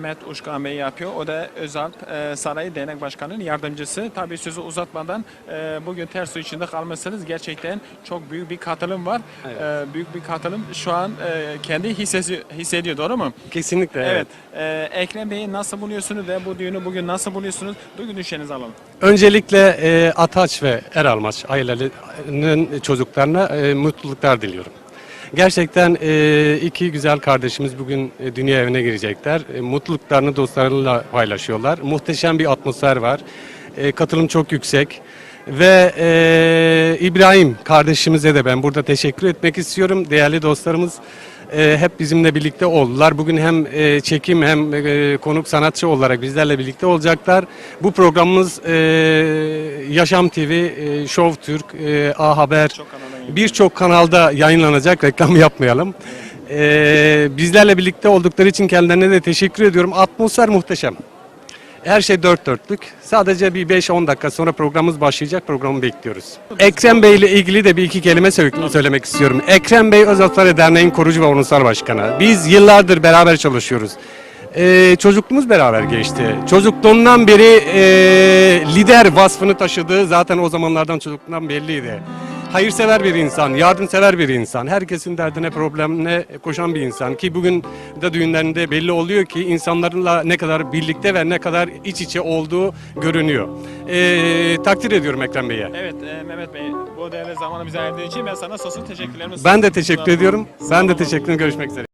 Mehmet Uşkan Bey yapıyor. O da Özalp e, Sarayı Dernek Başkanı'nın yardımcısı. Tabii sözü uzatmadan e, bugün ters su içinde kalmışsınız. Gerçekten çok büyük bir katılım var. E, büyük bir katılım. Şu an e, kendi hissesi, hissediyor. Doğru mu? Kesinlikle Evet. evet. E, Ekrem Bey'i nasıl buluyorsunuz ve bu düğünü bugün nasıl buluyorsunuz? Duygu düşlerinizi alalım. Öncelikle e, Ataç ve Eralmaç ailelerinin çocuklarına e, mutluluklar diliyorum. Gerçekten e, iki güzel kardeşimiz bugün e, dünya evine girecekler. E, mutluluklarını dostlarıyla paylaşıyorlar. Muhteşem bir atmosfer var. E, katılım çok yüksek. Ve e, İbrahim kardeşimize de ben burada teşekkür etmek istiyorum. Değerli dostlarımız e, hep bizimle birlikte oldular. Bugün hem e, çekim hem e, konuk sanatçı olarak bizlerle birlikte olacaklar. Bu programımız e, Yaşam TV, e, Show Türk, e, A Haber Çok. Birçok kanalda yayınlanacak. Reklam yapmayalım. E, bizlerle birlikte oldukları için kendilerine de teşekkür ediyorum. Atmosfer muhteşem. Her şey dört dörtlük. Sadece bir 5-10 dakika sonra programımız başlayacak. Programı bekliyoruz. Ekrem Bey ile ilgili de bir iki kelime sö- söylemek istiyorum. Ekrem Bey Özaltları Derneği'nin kurucu ve onursal başkanı. Biz yıllardır beraber çalışıyoruz. Ee, çocukluğumuz beraber geçti. Çocukluğundan beri e, lider vasfını taşıdığı zaten o zamanlardan çocukluğundan belliydi. Hayırsever bir insan, yardımsever bir insan, herkesin derdine, problemine koşan bir insan ki bugün de düğünlerinde belli oluyor ki insanlarla ne kadar birlikte ve ne kadar iç içe olduğu görünüyor. Ee, takdir ediyorum Ekrem Bey'e. Evet e, Mehmet Bey bu değerli zamanı bize ayırdığı için ben sana sonsuz teşekkürlerimi Ben de teşekkür ediyorum. Ben de teşekkür ederim. Görüşmek üzere.